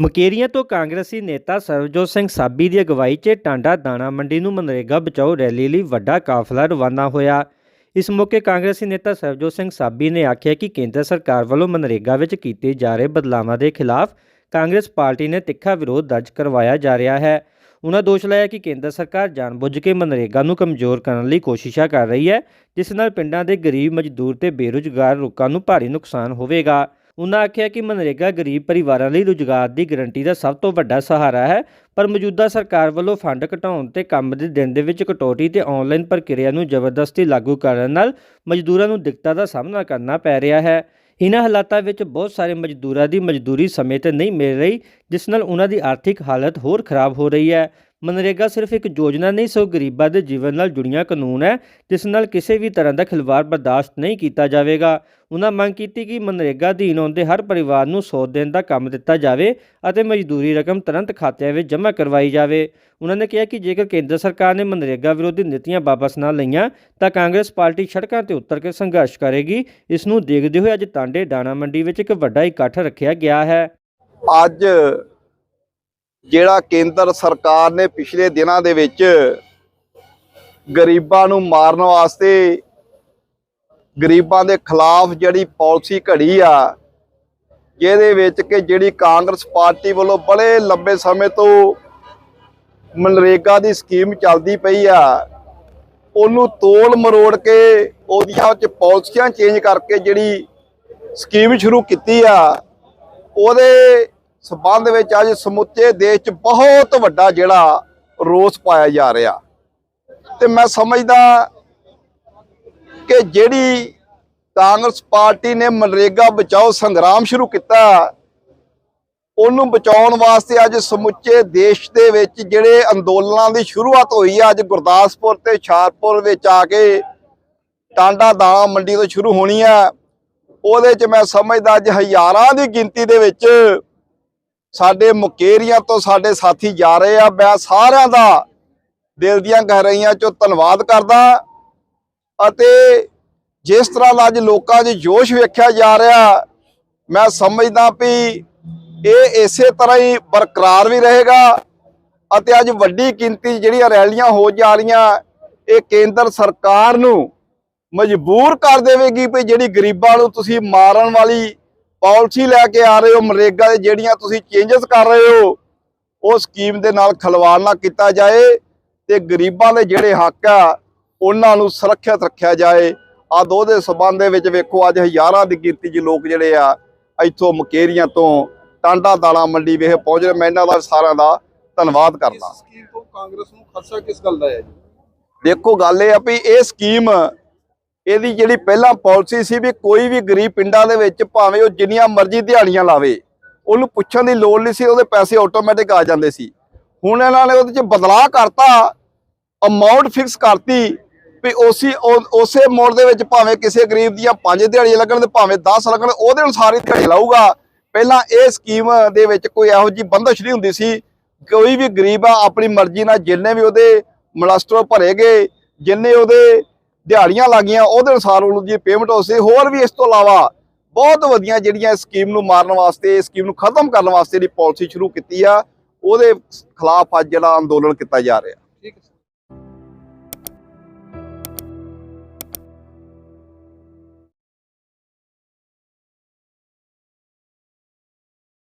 ਮਕੇਰੀਆਂ ਤੋਂ ਕਾਂਗਰਸੀ ਨੇਤਾ ਸਰਬਜੋਤ ਸਿੰਘ ਸਾਬੀ ਦੀ ਅਗਵਾਈ 'ਚ ਟਾਂਡਾ ਦਾਣਾ ਮੰਡੀ ਨੂੰ ਮਨਰੇਗਾ ਬਚਾਓ ਰੈਲੀ ਲਈ ਵੱਡਾ ਕਾਫਲਾ ਰਵਾਨਾ ਹੋਇਆ। ਇਸ ਮੌਕੇ ਕਾਂਗਰਸੀ ਨੇਤਾ ਸਰਬਜੋਤ ਸਿੰਘ ਸਾਬੀ ਨੇ ਆਖਿਆ ਕਿ ਕੇਂਦਰ ਸਰਕਾਰ ਵੱਲੋਂ ਮਨਰੇਗਾ ਵਿੱਚ ਕੀਤੇ ਜਾ ਰਹੇ ਬਦਲਾਵਾਂ ਦੇ ਖਿਲਾਫ ਕਾਂਗਰਸ ਪਾਰਟੀ ਨੇ ਤਿੱਖਾ ਵਿਰੋਧ ਦਰਜ ਕਰਵਾਇਆ ਜਾ ਰਿਹਾ ਹੈ। ਉਹਨਾਂ ਦੋਸ਼ ਲਾਇਆ ਕਿ ਕੇਂਦਰ ਸਰਕਾਰ ਜਾਣਬੁੱਝ ਕੇ ਮਨਰੇਗਾ ਨੂੰ ਕਮਜ਼ੋਰ ਕਰਨ ਲਈ ਕੋਸ਼ਿਸ਼ਾਂ ਕਰ ਰਹੀ ਹੈ, ਜਿਸ ਨਾਲ ਪਿੰਡਾਂ ਦੇ ਗਰੀਬ ਮਜ਼ਦੂਰ ਤੇ ਬੇਰੁਜ਼ਗਾਰ ਲੋਕਾਂ ਨੂੰ ਭਾਰੀ ਨੁਕਸਾਨ ਹੋਵੇਗਾ। ਉਨ੍ਹਾਂ ਆਖਿਆ ਕਿ ਮਨਰੇਗਾ ਗਰੀਬ ਪਰਿਵਾਰਾਂ ਲਈ ਰੁਜ਼ਗਾਰ ਦੀ ਗਰੰਟੀ ਦਾ ਸਭ ਤੋਂ ਵੱਡਾ ਸਹਾਰਾ ਹੈ, ਪਰ ਮੌਜੂਦਾ ਸਰਕਾਰ ਵੱਲੋਂ ਫੰਡ ਘਟਾਉਣ ਤੇ ਕੰਮ ਦੇ ਦਿਨ ਦੇ ਵਿੱਚ ਕਟੌਤੀ ਤੇ ਆਨਲਾਈਨ ਪ੍ਰਕਿਰਿਆ ਨੂੰ ਜ਼ਬਰਦਸਤੀ ਲਾਗੂ ਕਰਨ ਨਾਲ ਮਜ਼ਦੂਰਾਂ ਨੂੰ ਦਿੱਕਤਾਂ ਦਾ ਸਾਹਮਣਾ ਕਰਨਾ ਪੈ ਰਿਹਾ ਹੈ। ਇਨ੍ਹਾਂ ਹਾਲਾਤਾਂ ਵਿੱਚ ਬਹੁਤ ਸਾਰੇ ਮਜ਼ਦੂਰਾਂ ਦੀ ਮਜ਼ਦੂਰੀ ਸਮੇਂ ਤੇ ਨਹੀਂ ਮਿਲ ਰਹੀ, ਜਿਸ ਨਾਲ ਉਹਨਾਂ ਦੀ ਆਰਥਿਕ ਹਾਲਤ ਹੋਰ ਖਰਾਬ ਹੋ ਰਹੀ ਹੈ। ਮਨਰੇਗਾ ਸਿਰਫ ਇੱਕ ਯੋਜਨਾ ਨਹੀਂ ਸੋ ਗਰੀਬਾਂ ਦੇ ਜੀਵਨ ਨਾਲ ਜੁੜੀਆਂ ਕਾਨੂੰਨ ਹੈ, ਜਿਸ ਨਾਲ ਕਿਸੇ ਵੀ ਤਰ੍ਹਾਂ ਦਾ ਖਿਲਵਾੜ ਬਰਦਾਸ਼ਤ ਨਹੀਂ ਕੀਤਾ ਜਾਵੇਗਾ। ਉਹਨਾਂ ਮੰਗ ਕੀਤੀ ਕਿ ਮਨਰੇਗਾ ਅਧੀਨ ਆਉਂਦੇ ਹਰ ਪਰਿਵਾਰ ਨੂੰ 100 ਦਿਨ ਦਾ ਕੰਮ ਦਿੱਤਾ ਜਾਵੇ ਅਤੇ ਮਜ਼ਦੂਰੀ ਰਕਮ ਤੁਰੰਤ ਖਾਤਿਆਂ ਵਿੱਚ ਜਮ੍ਹਾਂ ਕਰਵਾਈ ਜਾਵੇ। ਉਹਨਾਂ ਨੇ ਕਿਹਾ ਕਿ ਜੇਕਰ ਕੇਂਦਰ ਸਰਕਾਰ ਨੇ ਮਨਰੇਗਾ ਵਿਰੋਧੀ ਨੀਤੀਆਂ ਵਾਪਸ ਨਾ ਲਈਆਂ, ਤਾਂ ਕਾਂਗਰਸ ਪਾਰਟੀ ਸੜਕਾਂ ਤੇ ਉਤਰ ਕੇ ਸੰਘਰਸ਼ ਕਰੇਗੀ। ਇਸ ਨੂੰ ਦੇਖਦੇ ਹੋਏ ਅੱਜ ਤਾਂਡੇ ਦਾਣਾ ਮੰਡੀ ਵਿੱਚ ਇੱਕ ਵੱਡਾ ਇਕੱਠ ਰੱਖਿਆ ਗਿਆ ਹੈ। ਅੱਜ ਜਿਹੜਾ ਕੇਂਦਰ ਸਰਕਾਰ ਨੇ ਪਿਛਲੇ ਦਿਨਾਂ ਦੇ ਵਿੱਚ ਗਰੀਬਾਂ ਨੂੰ ਮਾਰਨ ਵਾਸਤੇ ਗਰੀਬਾਂ ਦੇ ਖਿਲਾਫ ਜਿਹੜੀ ਪਾਲਿਸੀ ਘੜੀ ਆ, ਜਿਹਦੇ ਵਿੱਚ ਕਿ ਜਿਹੜੀ ਕਾਂਗਰਸ ਪਾਰਟੀ ਵੱਲੋਂ ਬੜੇ ਲੰਬੇ ਸਮੇਂ ਤੋਂ ਮਨਰੇਗਾ ਦੀ ਸਕੀਮ ਚੱਲਦੀ ਪਈ ਆ, ਉਹਨੂੰ ਤੋਲ ਮਰੋੜ ਕੇ ਉਹਦੀਆਂ ਵਿੱਚ ਪਾਲਿਸੀਆਂ ਚੇਂਜ ਕਰਕੇ ਜਿਹੜੀ ਸਕੀਮ ਸ਼ੁਰੂ ਕੀਤੀ ਆ, ਉਹਦੇ ਸਬੰਧ ਵਿੱਚ ਅੱਜ ਸਮੁੱਚੇ ਦੇਸ਼ 'ਚ ਬਹੁਤ ਵੱਡਾ ਜਿਹੜਾ ਰੋਸ ਪਾਇਆ ਜਾ ਰਿਹਾ। ਤੇ ਮੈਂ ਸਮਝਦਾ ਕਿ ਜਿਹੜੀ ਕਾਂਗਰਸ ਪਾਰਟੀ ਨੇ ਮਨਰੇਗਾ ਬਚਾਓ ਸੰਗਰਾਮ ਸ਼ੁਰੂ ਕੀਤਾ, ਉਹਨੂੰ ਬਚਾਉਣ ਵਾਸਤੇ ਅੱਜ ਸਮੁੱਚੇ ਦੇਸ਼ ਦੇ ਵਿੱਚ ਜਿਹੜੇ ਅੰਦੋਲਨਾਂ ਦੀ ਸ਼ੁਰੂਆਤ ਹੋਈ ਹੈ ਅੱਜ ਗੁਰਦਾਸਪੁਰ ਤੇ ਹੁਸ਼ਿਆਰਪੁਰ ਵਿੱਚ ਆ ਕੇ ਟਾਂਡਾ ਦਾਣਾ ਮੰਡੀ ਤੋਂ ਸ਼ੁਰੂ ਹੋਣੀ ਹੈ ਉਹਦੇ 'ਚ ਮੈਂ ਸਮਝਦਾ ਅੱਜ ਹਜ਼ਾਰਾਂ ਦੀ ਗਿਣਤੀ ਦੇ ਵਿੱਚ ਸਾਡੇ ਮੁਕੇਰੀਆਂ ਤੋਂ ਸਾਡੇ ਸਾਥੀ ਜਾ ਰਹੇ ਆ, ਮੈਂ ਸਾਰਿਆਂ ਦਾ ਦਿਲ ਦੀਆਂ ਗਹਿਰਾਈਆਂ 'ਚੋਂ ਧੰਨਵਾਦ ਕਰਦਾ ਅਤੇ ਜਿਸ ਤਰ੍ਹਾਂ ਦਾ ਅੱਜ ਲੋਕਾਂ 'ਚ ਜੋਸ਼ ਵੇਖਿਆ ਜਾ ਰਿਹਾ, ਮੈਂ ਸਮਝਦਾ ਵੀ ਇਹ ਇਸੇ ਤਰ੍ਹਾਂ ਹੀ ਬਰਕਰਾਰ ਵੀ ਰਹੇਗਾ ਅਤੇ ਅੱਜ ਵੱਡੀ ਗਿਣਤੀ ਜਿਹੜੀਆਂ ਰੈਲੀਆਂ ਹੋ ਜਾ ਰਹੀਆਂ, ਇਹ ਕੇਂਦਰ ਸਰਕਾਰ ਨੂੰ ਮਜਬੂਰ ਕਰ ਦੇਵੇਗੀ ਵੀ ਜਿਹੜੀ ਗਰੀਬਾਂ ਨੂੰ ਤੁਸੀਂ ਮਾਰਨ ਵਾਲੀ ਪਾਲਿਸੀ ਲੈ ਕੇ ਆ ਰਹੇ ਹੋ ਮਨਰੇਗਾ ਦੇ ਜਿਹੜੀਆਂ ਤੁਸੀਂ ਚੇਂਜਸ ਕਰ ਰਹੇ ਹੋ ਉਹ ਸਕੀਮ ਦੇ ਨਾਲ ਖਲਵਾੜ ਨਾ ਕੀਤਾ ਜਾਏ ਤੇ ਗਰੀਬਾਂ ਦੇ ਜਿਹੜੇ ਹੱਕ ਆ ਉਹਨਾਂ ਨੂੰ ਸੁਰੱਖਿਅਤ ਰੱਖਿਆ ਜਾਏ। ਆ ਦੋ ਦੇ ਸਬੰਧ ਦੇ ਵਿੱਚ ਵੇਖੋ ਅੱਜ ਹਜ਼ਾਰਾਂ ਦੀ ਗਿਣਤੀ 'ਚ ਲੋਕ ਜਿਹੜੇ ਆ ਇੱਥੋਂ ਮਕੇਰੀਆਂ ਤੋਂ ਟਾਂਡਾ ਦਾਣਾ ਮੰਡੀ ਵੇਖ ਪਹੁੰਚ ਰਹੇ। ਮੈਂ ਇਹਨਾਂ ਦਾ ਸਾਰਿਆਂ ਦਾ ਧੰਨਵਾਦ ਕਰਦਾ। ਇਸ ਸਕੀਮ ਤੋਂ ਕਾਂਗਰਸ ਨੂੰ ਖਦਸ਼ਾ ਕਿਸ ਗੱਲ ਦਾ ਹੈ ਜੀ? ਦੇਖੋ ਗੱਲ ਇਹ ਆ ਵੀ ਇਹ ਸਕੀਮ ਇਹਦੀ ਜਿਹੜੀ ਪਹਿਲਾਂ ਪਾਲਿਸੀ ਸੀ ਵੀ ਕੋਈ ਵੀ ਗਰੀਬ ਪਿੰਡਾਂ ਦੇ ਵਿੱਚ ਭਾਵੇਂ ਉਹ ਜਿੰਨੀਆਂ ਮਰਜ਼ੀ ਦਿਹਾੜੀਆਂ ਲਾਵੇ, ਉਹਨੂੰ ਪੁੱਛਣ ਦੀ ਲੋੜ ਨਹੀਂ ਸੀ, ਉਹਦੇ ਪੈਸੇ ਆਟੋਮੈਟਿਕ ਆ ਜਾਂਦੇ ਸੀ। ਹੁਣ ਇਹਨਾਂ ਨੇ ਉਹਦੇ 'ਚ ਬਦਲਾਅ ਕਰਤਾ ਅਮਾਉਂਟ ਫਿਕਸ ਕਰਤੀ ਵੀ ਉਸੇ ਉਸੇ ਮੋੜ ਦੇ ਵਿੱਚ ਭਾਵੇਂ ਕਿਸੇ ਗਰੀਬ ਦੀਆਂ ਪੰਜ ਦਿਹਾੜੀਆਂ ਲੱਗਣ ਤੇ ਭਾਵੇਂ 10 ਲੱਗਣ, ਉਹਦੇ ਅਨੁਸਾਰ ਹੀ ਦਿਹਾੜੀ ਲਾਊਗਾ। ਪਹਿਲਾਂ ਇਹ ਸਕੀਮ ਦੇ ਵਿੱਚ ਕੋਈ ਇਹੋ ਜੀ ਬੰਦਸ਼ ਨਹੀਂ ਹੁੰਦੀ ਸੀ। ਕੋਈ ਵੀ ਗਰੀਬ ਆ, ਆਪਣੀ ਮਰਜ਼ੀ ਨਾਲ ਜਿੰਨੇ ਵੀ ਉਹਦੇ ਮਲਸਟਰ ਭਰੇਗੇ ਜਿੰਨੇ ਉਹਦੇ ਦਿਹਾੜੀਆਂ ਲੱਗੀਆਂ, ਉਹਦੇ ਅਨੁਸਾਰ ਉਹਨੂੰ ਜੀ ਪੇਮੈਂਟ ਹੋ ਸੀ ਹੋਰ ਵੀ ਇਸ ਤੋਂ ਇਲਾਵਾ ਬਹੁਤ ਵਧੀਆ ਜਿਹੜੀਆਂ ਇਸ ਸਕੀਮ ਨੂੰ ਮਾਰਨ ਵਾਸਤੇ, ਇਸ ਸਕੀਮ ਨੂੰ ਖਤਮ ਕਰਨ ਵਾਸਤੇ ਜਿਹੜੀ ਪਾਲਿਸੀ ਸ਼ੁਰੂ ਕੀਤੀ ਆ, ਉਹਦੇ ਖਿਲਾਫ ਅੱਜ ਜਿਹੜਾ ਅੰਦੋਲਨ ਕੀਤਾ ਜਾ ਰਿਹਾ। ਠੀਕ ਹੈ।